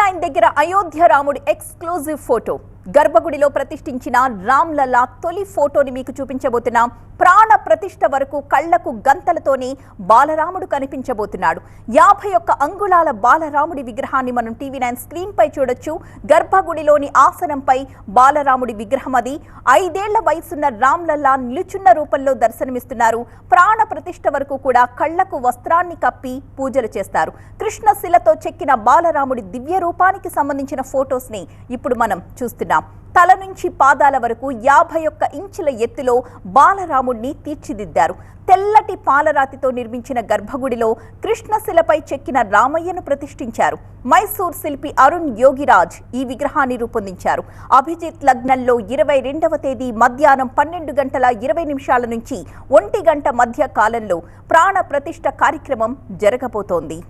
Nine దగ్గర అయోధ్య రాముడి exclusive photo గర్భగుడిలో ప్రతిష్ఠించిన రామ్లలా తొలి ఫోటోని మీకు చూపించబోతున్నాం. ప్రతిష్ట ప్రతిష్ఠ వరకు కళ్ళకు గంతలతోనే బాలరాముడు కనిపించబోతున్నాడు. యాభై ఒక్క అంగుళాల బాలరాముడి విగ్రహాన్ని మనం టీవీ నైన్ స్క్రీన్ పై చూడొచ్చు. గర్భగుడిలోని ఆసనంపై బాలరాముడి విగ్రహం అది. ఐదేళ్ళ వయసున్న రామ్లల్లా నిలుచున్న రూపంలో దర్శనమిస్తున్నారు. ప్రాణ ప్రతిష్ఠ వరకు కూడా కళ్ళకు వస్త్రాన్ని కప్పి పూజలు చేస్తారు. కృష్ణశిలతో చెక్కిన బాలరాముడి దివ్య రూపానికి సంబంధించిన ఫోటోస్ని ఇప్పుడు మనం చూస్తున్నాం. తల నుంచి పాదాల వరకు యాభై ఒక్క ఇంచుల ఎత్తులో బాలరాముడిని తీర్చిదిద్దారు. తెల్లటి పాలరాతితో నిర్మించిన గర్భగుడిలో కృష్ణశిలపై చెక్కిన రామయ్యను ప్రతిష్ఠించారు. మైసూర్ శిల్పి అరుణ్ యోగిరాజ్ ఈ విగ్రహాన్ని రూపొందించారు. అభిజిత్ లగ్నంలో ఇరవై రెండవ తేదీ మధ్యాహ్నం పన్నెండు గంటల ఇరవై నిమిషాల నుంచి ఒంటి గంట మధ్య కాలంలో ప్రాణ ప్రతిష్ఠ కార్యక్రమం జరగబోతోంది.